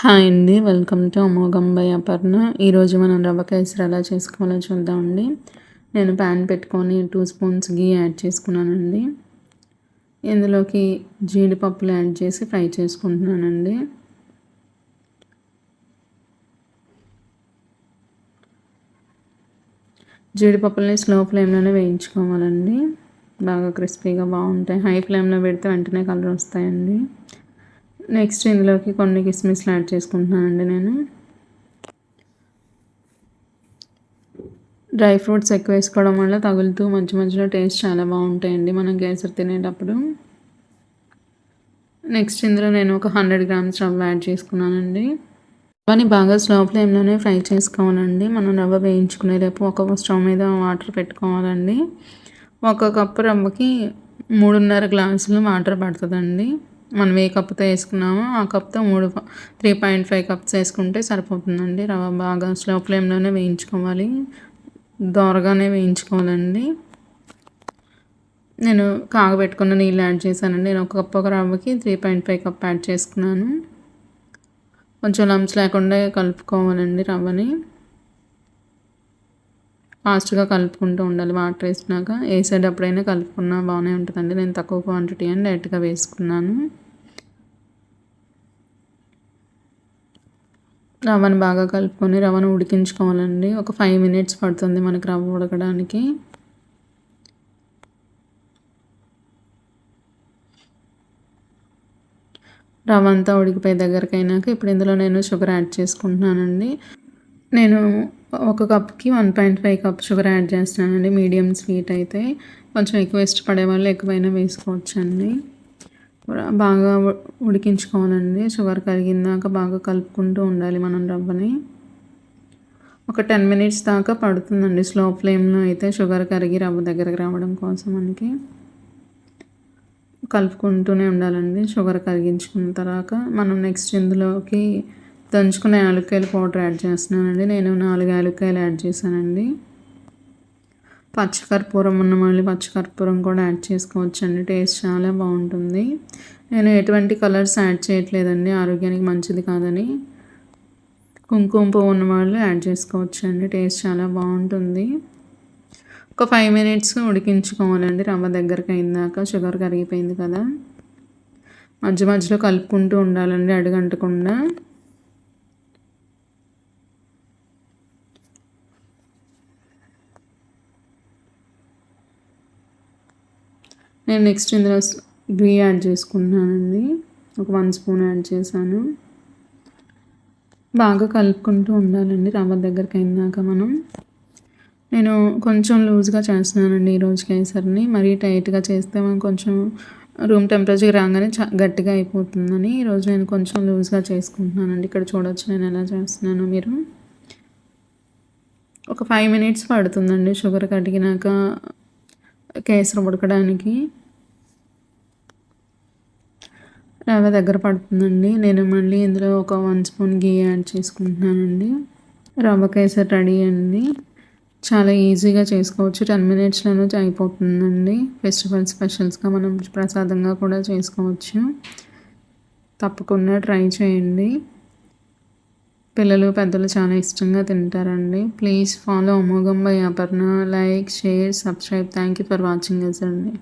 Hi అండి. Welcome to అమోఘం by Aparna. ఈరోజు మనం రవ్వ కేసరి ఎలా చేసుకోవాలో చూద్దామండి. నేను ప్యాన్ పెట్టుకొని టూ స్పూన్స్ గీ యాడ్ చేసుకున్నానండి. ఇందులోకి జీడిపప్పులు యాడ్ చేసి ఫ్రై చేసుకుంటున్నానండి. జీడిపప్పుల్ని స్లో ఫ్లేమ్లోనే వేయించుకోవాలండి. బాగా క్రిస్పీగా బాగుంటాయి. హై ఫ్లేమ్లో పెడితే వెంటనే కలర్ వస్తాయండి. నెక్స్ట్ ఇందులోకి కొన్ని కిస్మిస్లు యాడ్ చేసుకుంటున్నానండి నేను. డ్రై ఫ్రూట్స్ ఎక్కువ వేసుకోవడం వల్ల తగులుతూ మంచి మంచిగా టేస్ట్ చాలా బాగుంటాయండి మనం కేసరి తినేటప్పుడు. నెక్స్ట్ ఇందులో నేను ఒక హండ్రెడ్ గ్రామ్స్ రవ్వ యాడ్ చేసుకున్నానండి. రవ్వని బాగా స్లో ఫ్లేమ్లోనే ఫ్రై చేసుకోవాలండి. మనం రవ్వ వేయించుకునే రేపు ఒక స్టవ్ మీద వాటర్ పెట్టుకోవాలండి. ఒక కప్పు రవ్వకి మూడున్నర గ్లాసులు వాటర్ పడుతుందండి. మనం ఏ కప్తో వేసుకున్నామో ఆ కప్తో మూడు త్రీ పాయింట్ ఫైవ్ కప్స్ వేసుకుంటే సరిపోతుందండి. రవ్వ బాగా స్లో ఫ్లేమ్లోనే వేయించుకోవాలి. దోరగానే వేయించుకోవాలండి. నేను కాగబెట్టుకున్న నీళ్ళు యాడ్ చేశానండి. నేను ఒక కప్పు ఒక రవ్వకి three point five cup add చేసుకున్నాను. కొంచెం లంప్స్ లేకుండా కలుపుకోవాలండి రవ్వని. ఫాస్ట్గా కలుపుకుంటూ ఉండాలి. వాటర్ వేసినాక వేసేటప్పుడైనా కలుపుకున్నా బాగానే ఉంటుందండి. నేను తక్కువ క్వాంటిటీ అని డైరెక్ట్గా వేసుకున్నాను. రవ్వను బాగా కలుపుకొని రవ్వను ఉడికించుకోవాలండి. ఒక ఫైవ్ మినిట్స్ పడుతుంది మనకి రవ్వ ఉడకడానికి. రవ్వ అంతా ఉడికిపోయే దగ్గరికి అయినాక ఇప్పుడు ఇందులో నేను షుగర్ యాడ్ చేసుకుంటున్నానండి. నేను ఒక కప్కి one point five cup sugar add చేస్తున్నానండి. మీడియం స్వీట్ అయితే కొంచెం ఎక్కువ ఇష్టపడే వాళ్ళు ఎక్కువైనా వేసుకోవచ్చండి. బాగా ఉడికించుకోవాలండి. షుగర్ కరిగిందాక బాగా కలుపుకుంటూ ఉండాలి మనం రవ్వని. ఒక టెన్ మినిట్స్ దాకా పడుతుందండి. స్లో ఫ్లేమ్లో అయితే షుగర్ కరిగి రవ్వ దగ్గరకు రావడం కోసం మనకి. కలుపుకుంటూనే ఉండాలండి. షుగర్ కరిగించుకున్న తర్వాత మనం నెక్స్ట్ ఇందులోకి దంచుకున్న యాలక్కాయలు పౌడర్ యాడ్ చేస్తున్నానండి. నేను నాలుగు యాలక్కాయలు యాడ్ చేశానండి. పచ్చకర్పూరం ఉన్న మళ్ళీ పచ్చకర్పూరం కూడా యాడ్ చేసుకోవచ్చు అండి టేస్ట్ చాలా బాగుంటుంది. నేను ఎటువంటి కలర్స్ యాడ్ చేయట్లేదండి. ఆరోగ్యానికి మంచిది కాదని కుంకుమ పువ్వు ఉన్న వాళ్ళు యాడ్ చేసుకోవచ్చు అండి టేస్ట్ చాలా బాగుంటుంది. ఒక ఫైవ్ మినిట్స్ ఉడికించుకోవాలండి. రవ్వ దగ్గరకు అయిందాక షుగర్ కరిగిపోయింది కదా. మధ్య మధ్యలో కలుపుకుంటూ ఉండాలండి అడుగంటకుండా. నేను నెక్స్ట్ ఇందులో ఘీ యాడ్ చేసుకుంటున్నానండి. ఒక వన్ స్పూన్ యాడ్ చేశాను. బాగా కలుపుకుంటూ ఉండాలండి. రవ్వ దగ్గరికి అయినాక మనం. నేను కొంచెం లూజ్గా చేస్తున్నానండి ఈరోజు కేసరిని. మరీ టైట్గా చేస్తే మనం కొంచెం రూమ్ టెంపరేచర్ రాగానే చ గట్టిగా అయిపోతుందని ఈరోజు నేను కొంచెం లూజ్గా చేసుకుంటున్నానండి. ఇక్కడ చూడొచ్చు నేను ఎలా చేస్తున్నాను మీరు. ఒక ఫైవ్ మినిట్స్ పడుతుందండి. షుగర్ కడిగినాక కేసరి ఉడకడానికి రవ్వ దగ్గర పడుతుందండి. నేను మళ్ళీ ఇందులో ఒక వన్ స్పూన్ గీ యాడ్ చేసుకుంటున్నానండి. రవ్వ కేసరి రెడీ అండి. చాలా ఈజీగా చేసుకోవచ్చు. టెన్ మినిట్స్లోనే అయిపోతుందండి. ఫెస్టివల్ స్పెషల్స్గా మనం ప్రసాదంగా కూడా చేసుకోవచ్చు. తప్పకుండా ట్రై చేయండి. పిల్లలు పెద్దలు చాలా ఇష్టంగా తింటారండి. ప్లీజ్ ఫాలో అమోఘం by Aparna. Like share subscribe thank you for watching yes అండి.